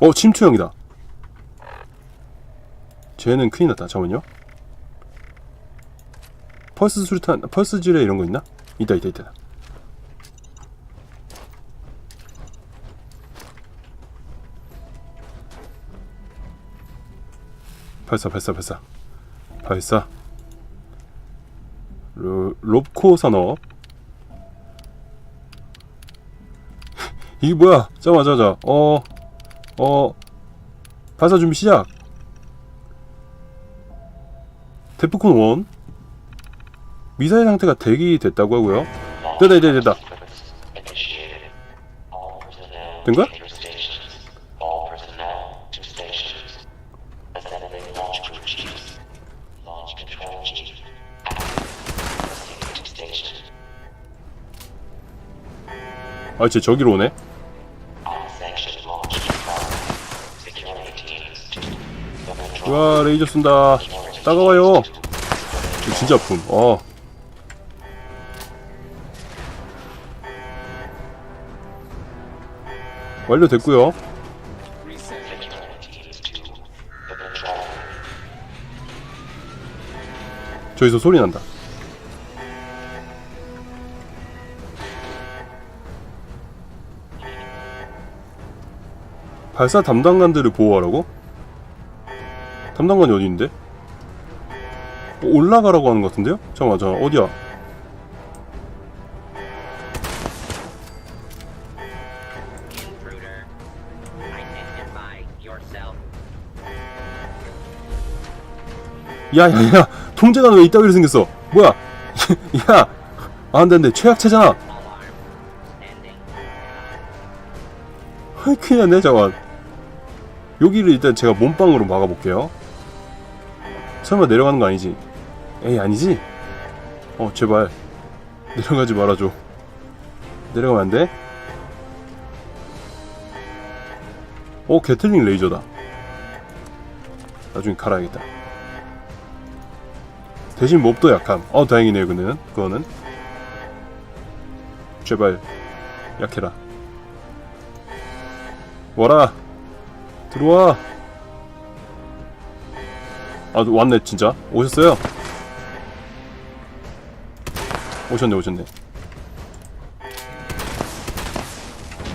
어 침투형이다. 쟤는 큰일 났다. 잠깐만요. 펄스 수류탄 펄스 지뢰 이런 거 있나? 있다 있다 있다. 발사 발사 발사. 발사. 로, 롭코 산업. 이게 뭐야? 잠깐만 잠깐만. 어, 어 발사 준비 시작 데프콘 1 미사일 상태가 대기됐다고 하고요 됐다 됐다 됐다 된 거야? station. 아쟤 저기로 오네 와 레이저 쏜다. 따가워요. 진짜 아픔. 어. 완료됐고요. 저기서 소리 난다. 발사 담당관들을 보호하라고? 담당관이 어디 있는데? 어, 올라가라고 하는 것 같은데요? 잠깐만 잠깐만 어디야? 야야야 통제관 왜 이따위로 생겼어? 뭐야? 야 아, 안돼 안돼 최악체잖아. 큰일 났네 잠깐 여기를 일단 제가 몸빵으로 막아볼게요 설마 내려가는 거 아니지? 에이 아니지? 어 제발. 내려가지 말아줘. 내려가면 안 돼? 오 게틀링 레이저다. 나중에 갈아야겠다. 대신 몹도 약함. 어 다행이네요 그는. 그거는. 제발 약해라. 와라! 들어와 아 왔네 진짜. 오셨어요? 오셨네 오셨네.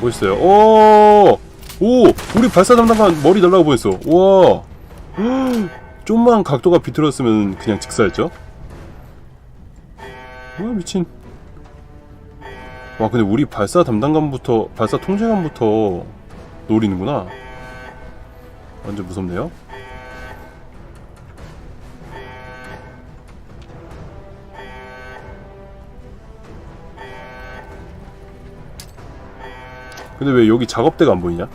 오셨어요. 오 오! 우리 발사 담당관 머리 날라고 보냈어. 우와! 좀만 각도가 비틀었으면 그냥 직사였죠? 와 미친. 와 근데 우리 발사 담당관부터 발사 통제관부터 노리는구나. 완전 무섭네요 근데 왜 여기 작업대가 안 보이냐?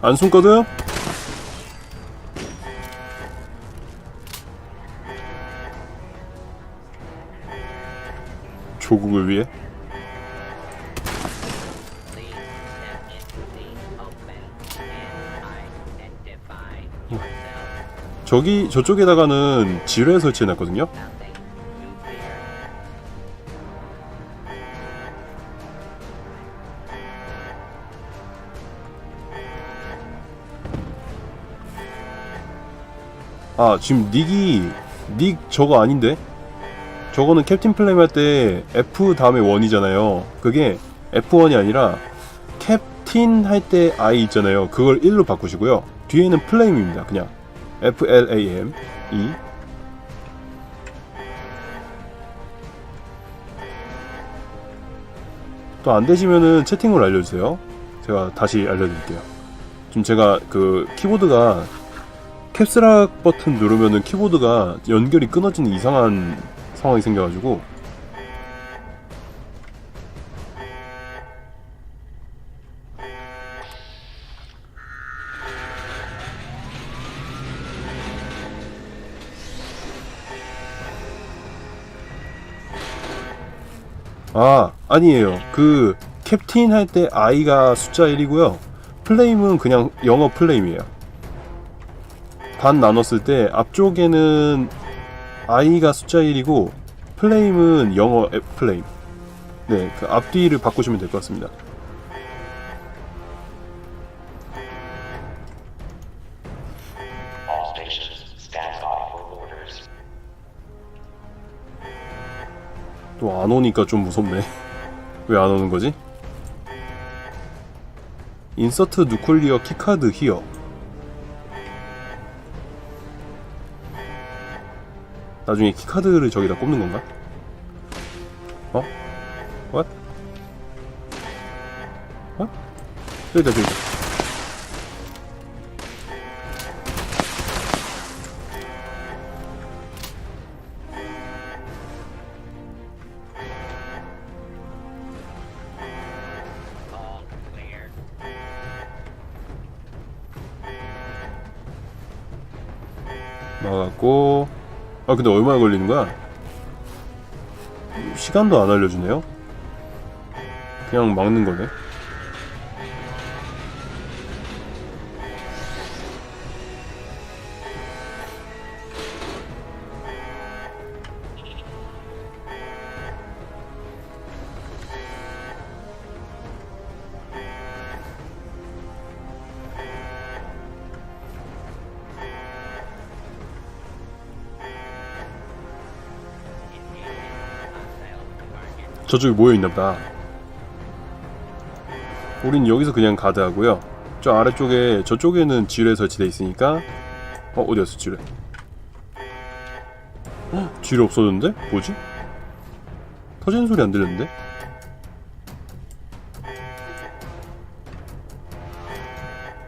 안 숨거든? 저기 저쪽에다가는 지뢰 설치해놨거든요. 아 지금 닉이 닉 저거 아닌데? 저거는 캡틴 플레임 할 때 F 다음에 1이잖아요. 그게 F1이 아니라 캡틴 할 때 I 있잖아요. 그걸 1로 바꾸시고요. 뒤에는 플레임입니다. 그냥 F L A M E. 또안 되시면은 채팅으로 알려주세요. 제가 다시 알려드릴게요. 지금 제가 그 키보드가 캡스락 버튼 누르면은 키보드가 연결이 끊어지는 이상한 상황이 생겨가지고 아 아니에요 그 캡틴 할 때 i가 숫자 1이고요 플레임은 그냥 영어 플레임이에요. 반 나눴을 때 앞쪽에는 i가 숫자 1이고 플레임은 영어 애- 플레임. 네, 그 앞뒤를 바꾸시면 될 것 같습니다. 안 오니까 좀 무섭네. 왜 안 오는 거지? 인서트 누클리어 키카드 히어. 나중에 키카드를 저기다 꼽는 건가? 어? What? 어? 저기다 저기다. 막았고 아 근데 얼마나 걸리는 거야? 시간도 안 알려주네요 그냥 막는 거네 저쪽에 모여있나보다 우린 여기서 그냥 가드하고요 저 아래쪽에 저쪽에는 지뢰 설치돼 있으니까 어 어디였어 지뢰 헉, 지뢰 없어졌는데? 뭐지? 터지는 소리 안 들렸는데?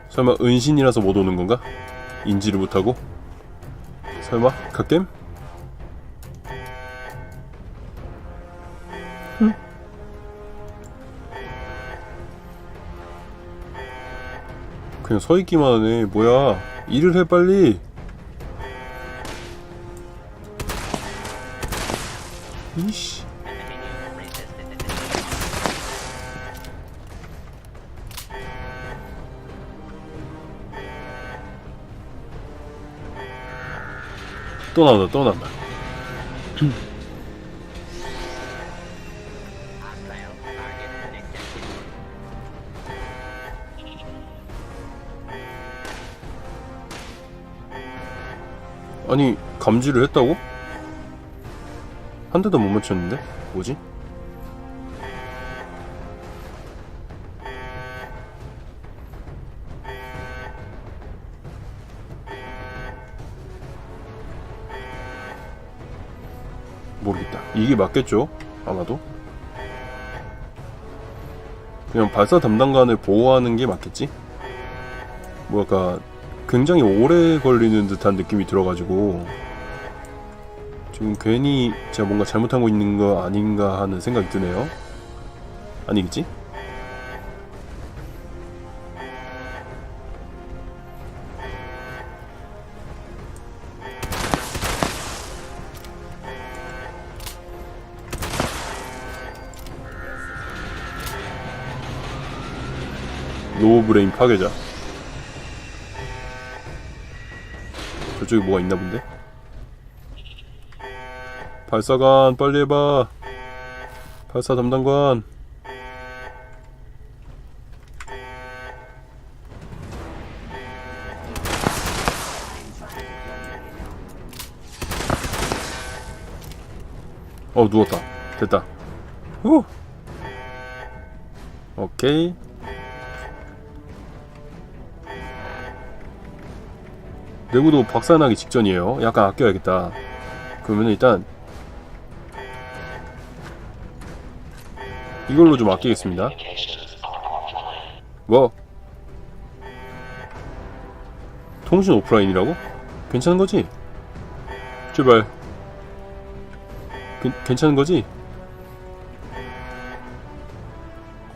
설마 은신이라서 못 오는 건가? 인지를 못하고? 설마? 갓겜? 그냥 서 있기만 하네. 뭐야? 일을 해 빨리. 이씨. 또 나온다. 또 나온다. 아니 감지를 했다고? 한 대도 못 맞췄는데? 뭐지? 모르겠다. 이게 맞겠죠? 아마도? 그냥 발사 담당관을 보호하는 게 맞겠지? 뭐랄까 굉장히 오래 걸리는 듯한 느낌이 들어가지고 지금 괜히 제가 뭔가 잘못하고 있는 거 아닌가 하는 생각이 드네요. 아니겠지? 노브레인 파괴자. 저쪽에 뭐가 있나 본데? 발사관 빨리 해봐. 발사 담당관. 어 누웠다. 됐다. 후. 오케이. 내구도 박살나기 직전이에요. 약간 아껴야겠다. 그러면 일단 이걸로 좀 아끼겠습니다. 뭐? 통신 오프라인이라고? 괜찮은 거지? 제발. 괜- 괜찮은 거지?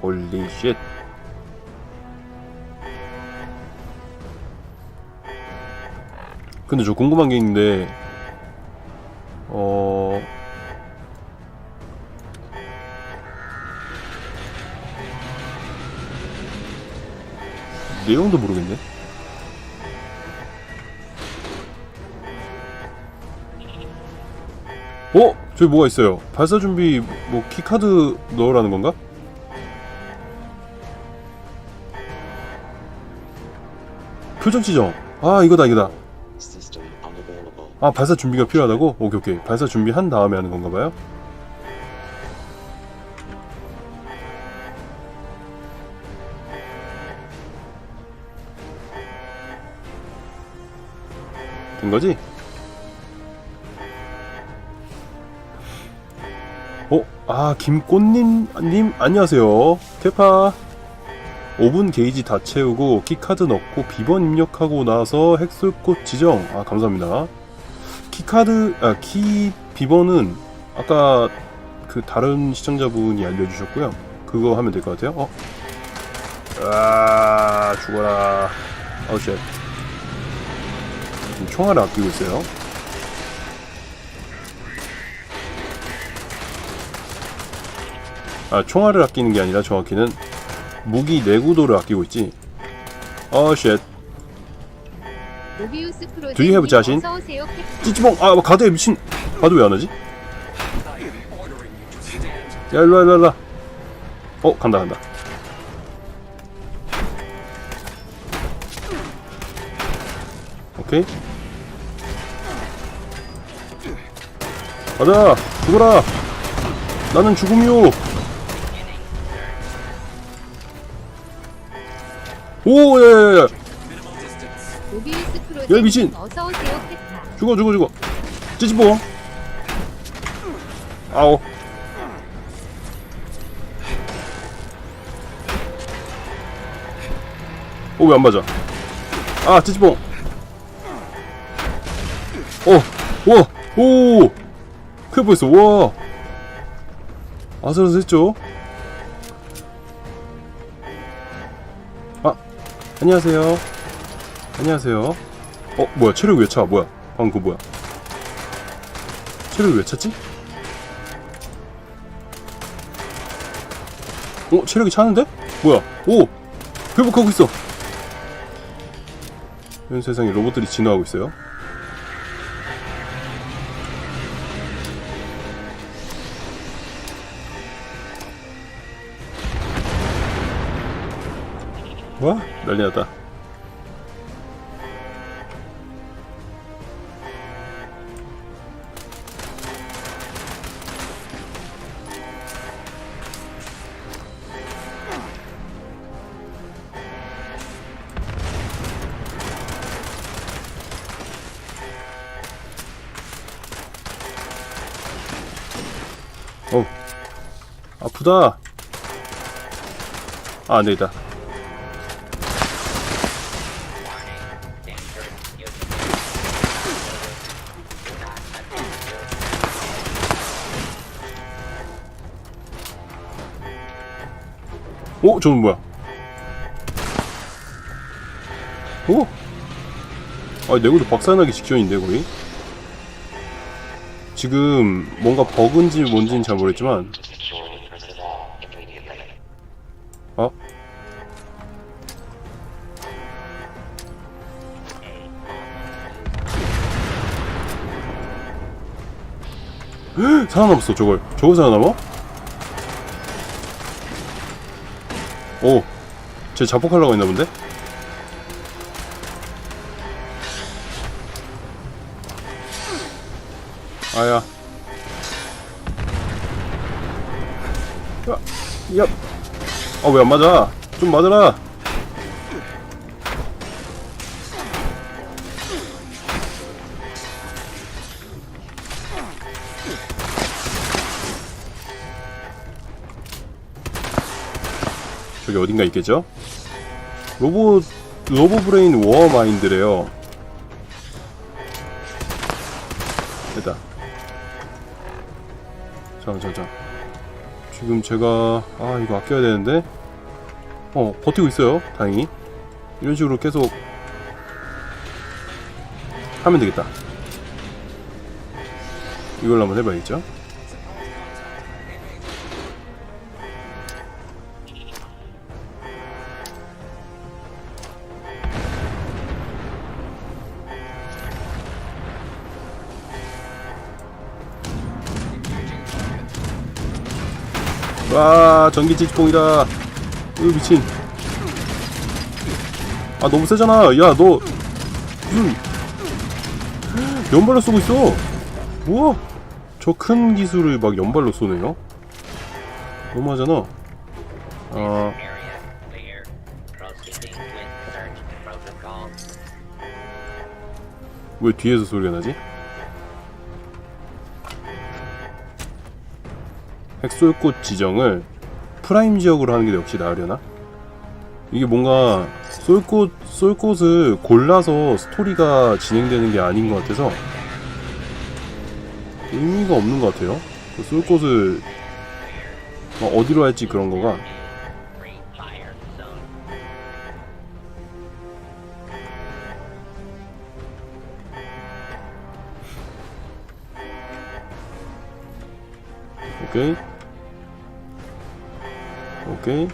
홀리 쉣. 근데 저 궁금한 게 있는데 어 내용도 모르겠네. 어? 저기 뭐가 있어요. 발사 준비 뭐 키카드 넣으라는 건가? 표정 지정. 아 이거다 이거다. 아 발사 준비가 필요하다고? 오케이 오케이. 발사 준비한 다음에 하는 건가 봐요. 된 거지? 어? 아 김꽃님 님 안녕하세요. 케파. 5분 게이지 다 채우고 키카드 넣고 비번 입력하고 나서 핵술꽃 지정. 아 감사합니다. 키카드 아 키 비번은 아까 그 다른 시청자분이 알려주셨고요. 그거 하면 될 것 같아요. 어? 아 죽어라. 지금 총알을 아끼고 있어요. 아 총알을 아끼는 게 아니라 정확히는 무기 내구도를 아끼고 있지. 어 쉣. Do you have 자신? 찌찌뽕 아 가드에 미친. 가드 왜 안 하지? 야 일로와 일로와 일로와. 어 간다 간다. 오케이. 가자 죽어라. 나는 죽음이요. 오 야야야 모비우스 프로젝트 야, 미친! 죽어 죽어 죽어. 찌찌뽕 아오. 오 왜 안 맞아? 아 찌찌뽕. 어와오. 큰일 뻔했어. 와. 아슬아슬했죠? 아 안녕하세요. 안녕하세요 어 뭐야? 체력 왜 차? 뭐야? 방금 그거 뭐야? 체력 왜 찼지? 어 체력이 차는데? 뭐야? 오! 회복하고 있어! 이런 세상에 로봇들이 진화하고 있어요? 와 난리 났다 아프다. 아 안되겠다. 오 저는 뭐야? 오! 아, 내구도 박살나기 직전인데 거의? 지금 뭔가 버그인지 뭔지는 잘 모르겠지만 살아남았어 저걸 저걸 살아남아? 오, 쟤 자폭하려고 했나 본데? 아야. 야, 야. 아, 왜 안 맞아? 좀 맞아라. 저기 어딘가 있겠죠? 로봇 로보 브레인 워어 마인드래요. 됐다. 자, 자, 자. 지금 제가 아 이거 아껴야 되는데 어 버티고 있어요. 다행히 이런 식으로 계속 하면 되겠다. 이걸로 한번 해봐야겠죠? 와 전기 찌찌뽕이다 으 미친. 아 너무 세잖아. 야 너. 무슨 연발로 쏘고 있어. 우와 저큰 기술을 막 연발로 쏘네요? 너무하잖아. 아. 왜 뒤에서 소리가 나지? 핵솔꽃 지정을 프라임 지역으로 하는 게 역시 나으려나? 이게 뭔가 쏠꽃 쏠꽃을 골라서 스토리가 진행되는 게 아닌 것 같아서 의미가 없는 것 같아요. 그 쏠꽃을 막 어디로 할지 그런 거가 오케이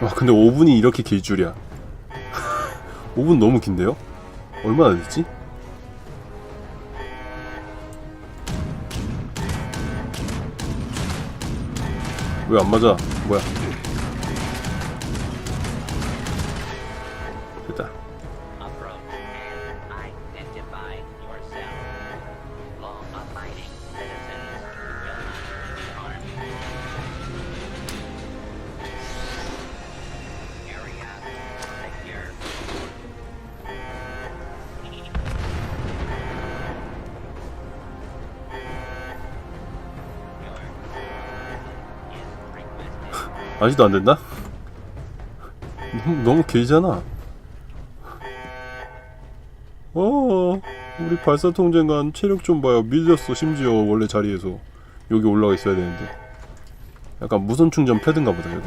아 근데 5분이 이렇게 길 줄이야 5분 너무 긴데요? 얼마나 됐지? 왜 안 맞아? 뭐야? 아직도 안 된다? 너무, 너무 길잖아. 어, 우리 발사 통제관 체력 좀 봐요. 밀렸어, 심지어 원래 자리에서. 여기 올라가 있어야 되는데. 약간 무선 충전 패드인가 보다, 여기.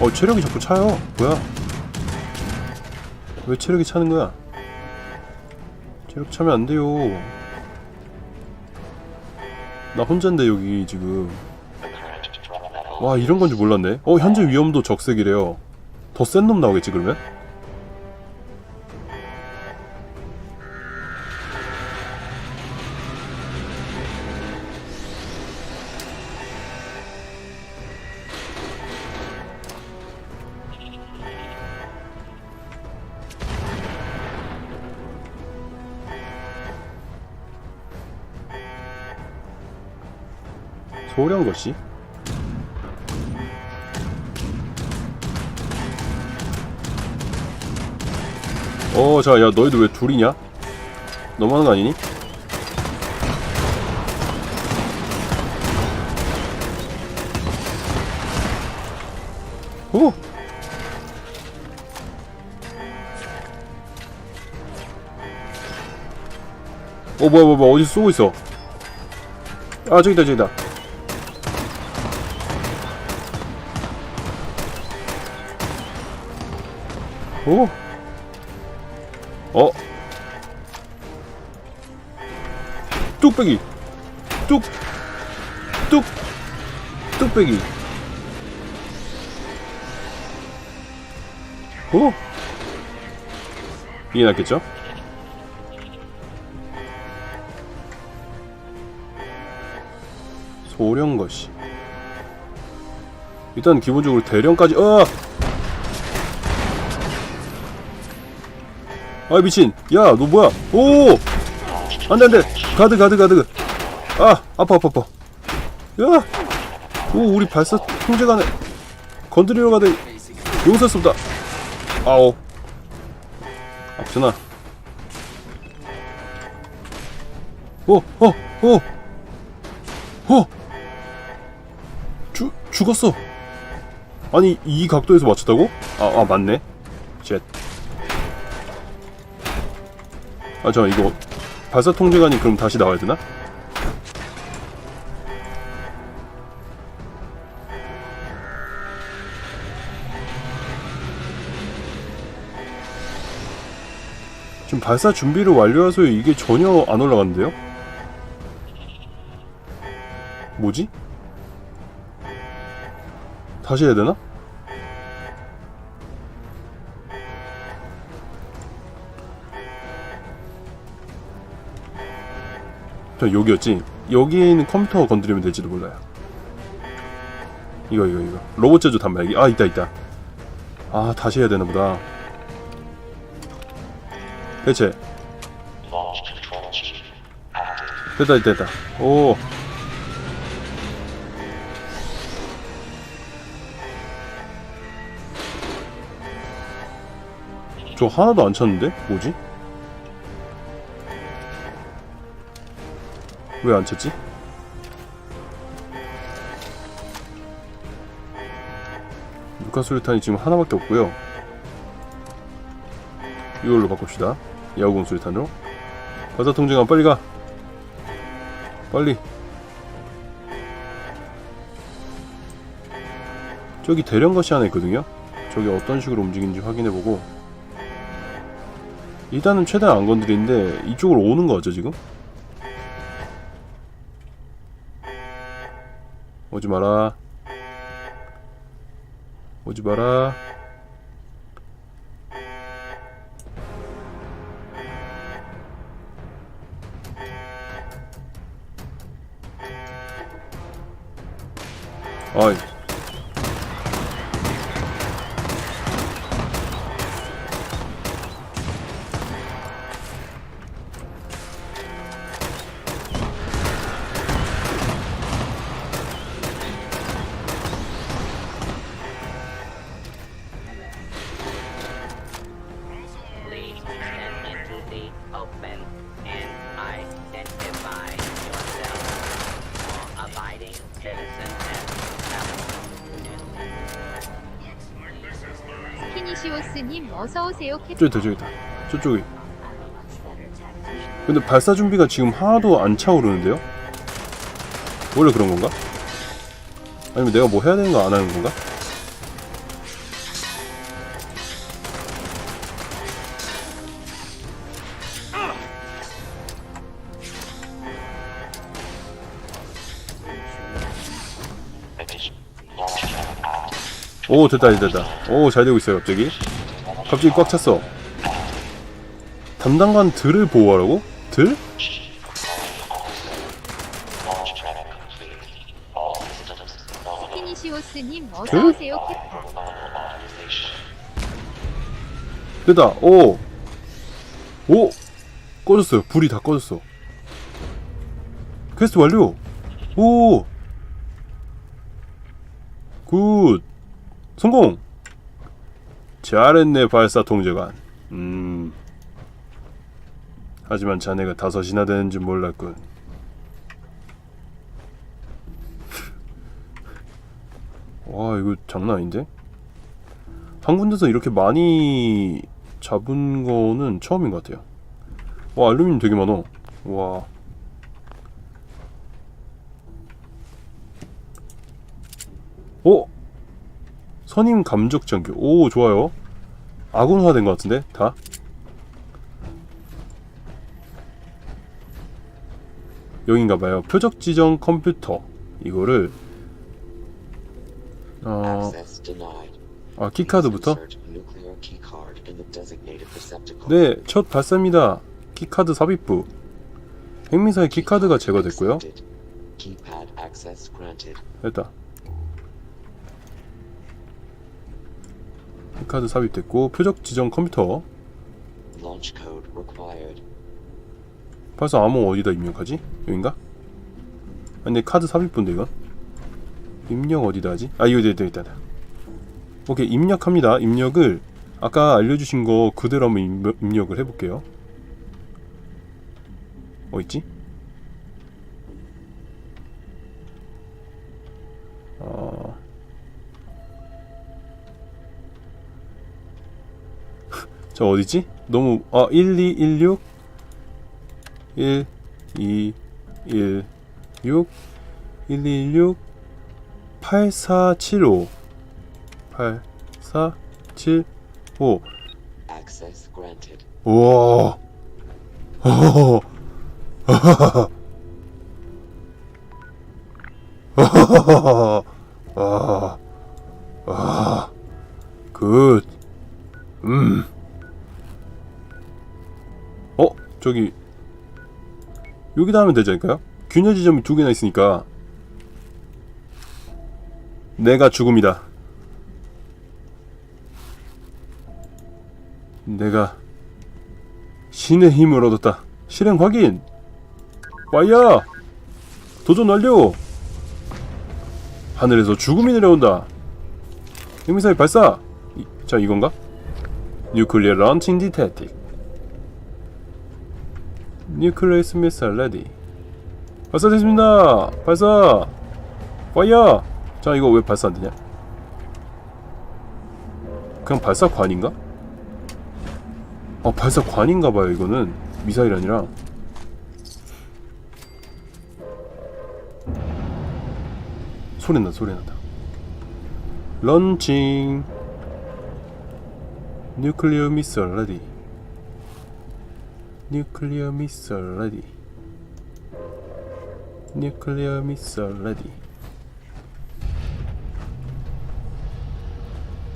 어, 체력이 자꾸 차요. 뭐야? 왜 체력이 차는 거야? 체력 차면 안 돼요. 나 혼잔데 여기 지금. 와 이런 건지 몰랐네. 어 현재 위험도 적색이래요. 더 센 놈 나오겠지 그러면? 소량 것이? 어, 자, 야, 너희들 왜 둘이냐? 너무하는 거 아니니? 오! 어, 뭐야, 뭐야, 뭐야, 어디서 쏘고 있어? 아, 저기다, 저기다. 오! 어? 뚝배기 뚝! 뚝! 뚝배기 오! 이게 낫겠죠? 소량것이 일단 기본적으로 대령까지 어! 아 미친. 야 너 뭐야? 오! 안돼 안돼. 가드 가드 가드. 아 아파 아파 아파. 야오 우리 발사 통제관에 건드리러 용서할 수 없다. 아오. 아프잖아. 오오오오 죽 죽었어. 아니 이 각도에서 맞췄다고? 아, 아 맞네. 쉣 아, 잠깐 이거 발사 통제관이 그럼 다시 나와야 되나? 지금 발사 준비를 완료해서 이게 전혀 안 올라갔는데요? 뭐지? 다시 해야 되나? 저 여기였지? 여기에 있는 컴퓨터 건드리면 될지도 몰라요. 이거 이거 이거 로봇 제조 단말기 아 있다 있다 아 다시 해야 되나 보다 대체. 됐다 됐다 됐다 오 저 하나도 안 쳤는데? 뭐지? 왜 안 쳤지? 루카 수류탄이 지금 하나밖에 없고요. 이걸로 바꿉시다. 야구공 수류탄으로. 가자 통증아 빨리 가. 빨리. 저기 대령것이 하나 있거든요. 저기 어떤 식으로 움직이는지 확인해보고. 일단은 최대한 안 건드리는데 이쪽으로 오는 거 같죠 지금? 오지 마라. 오지 마라. 아이 저기 있다 저기 있다 저쪽에 근데 발사 준비가 지금 하나도 안 차오르는데요? 원래 그런 건가? 아니면 내가 뭐 해야 되는 거 안 하는 건가? 오 됐다 됐다 오 잘 되고 있어요 갑자기 갑자기 꽉 찼어 담당관 들을 보호하라고? 들? 피니시오스님 어서오세요 authorization. 됐다 오! 오! 꺼졌어요 불이 다 꺼졌어 퀘스트 완료 오! 굿 성공 잘했네 발사 통제관 음 하지만 자네가 다섯이나 되는 줄 몰랐군 와 이거 장난 아닌데? 한 군데서 이렇게 많이 잡은 거는 처음인 것 같아요. 와 알루미늄 되게 많어. 와. 오 선임 감적 장교. 오 좋아요. 아군화 된 것 같은데 다. 여긴가봐요. 표적 지정 컴퓨터 이거를 어. 아 키카드부터. 네, 첫 발사입니다. 키카드 삽입부. 핵미사일 키카드가 제거됐고요. 됐다. 카드 삽입됐고 표적 지정 컴퓨터. 발사 암호 어디다 입력하지? 여긴가? 아, 근데 카드 삽입부인데 이건? 입력 어디다 하지? 아 이거 됐다. 됐다. 오케이 입력합니다. 입력을 아까 알려주신 거 그대로 한번 입력, 입력을 해볼게요. 어 있지? 어... 저 어디지? 너무 아 1216 1 2 1 6 1 2 6 8 4 7 5 8 4 7 5 Access granted. 우와. 허허허 아, 아, 굿. 음. 저기 여기다 하면 되지 않을까요? 균열 지점이 두 개나 있으니까 내가 죽음이다. 내가 신의 힘을 얻었다. 실행 확인. 와야 도전 완료. 하늘에서 죽음이 내려온다. 핵미사일 발사. 이, 자 이건가? 뉴클리어 런칭 디텍틱. 뉴클레이스 미사일 레디. 발사됐습니다. 발사. 와야. 자 이거 왜 발사 안 되냐? 그냥 발사관인가? 아 발사관인가 봐요 이거는 미사일 아니라 소리 난다 소리 난다 런칭 뉴클리어 미사일 레디 뉴클리어 미사일 레디 뉴클리어 미사일 레디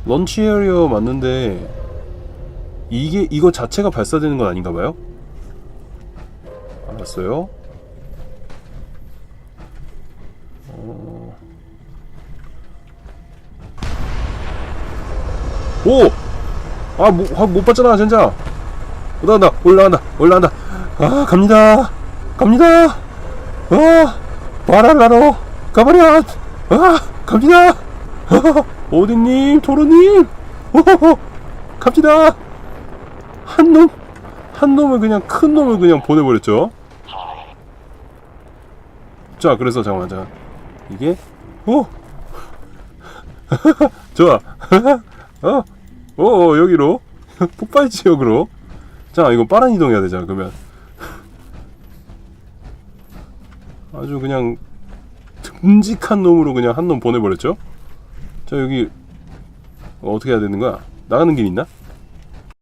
런치 에리어 맞는데 이게 이거 자체가 발사되는 건 아닌가 봐요? 알았어요. 어... 오! 아, 못, 아, 못 봤잖아, 진짜. 올라간다, 올라간다, 올라간다. 아, 갑니다. 갑니다. 아, 바랄라로 가버려. 아, 갑니다. 아, 오디님, 도로님. 오호호, 갑니다. 한 놈, 한 놈을 그냥 큰 놈을 그냥 보내버렸죠. 자, 그래서 잠깐만, 자, 이게 오, 좋아, 어, 어, 어, 여기로 폭발 지역으로. 자, 이거 빠른 이동해야 되잖아. 그러면 아주 그냥 듬직한 놈으로 그냥 한 놈 보내버렸죠. 자, 여기 어떻게 해야 되는 거야? 나가는 길 있나?